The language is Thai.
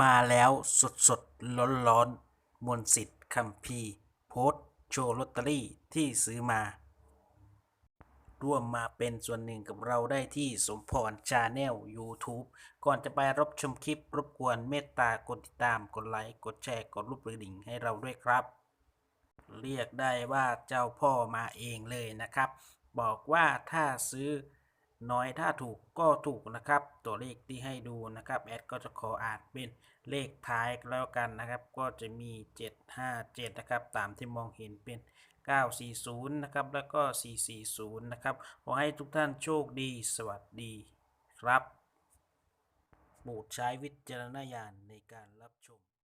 มาแล้วสดสดร้อนร้อนๆมนสิทธิ์คัมภีโพสโชว์ลอตเตอรี่ที่ซื้อมา ร่วมมาเป็นส่วนหนึ่งกับเราได้ที่สมพรชาแนล YouTube ก่อนจะไปรับชมคลิปรบกวนเมตตากดติดตามกดไลค์กดแชร์กดรูปกระดิ่งให้เราด้วยครับ เรียกได้ว่าเจ้าพ่อมาเองเลยนะครับ บอกว่าถ้าซื้อ น้อยถ้าถูกก็ถูกนะครับ ตัวเลขที่ให้ดูนะครับแอดก็จะขออ่านเป็นเลขท้ายแล้วกันนะครับ ก็จะมี 757 นะครับ ตามที่มองเห็นเป็น 940 นะครับ แล้วก็ 440 นะครับขอให้ทุกท่านโชคดีสวัสดีครับโปรดใช้วิจารณญาณในการรับชม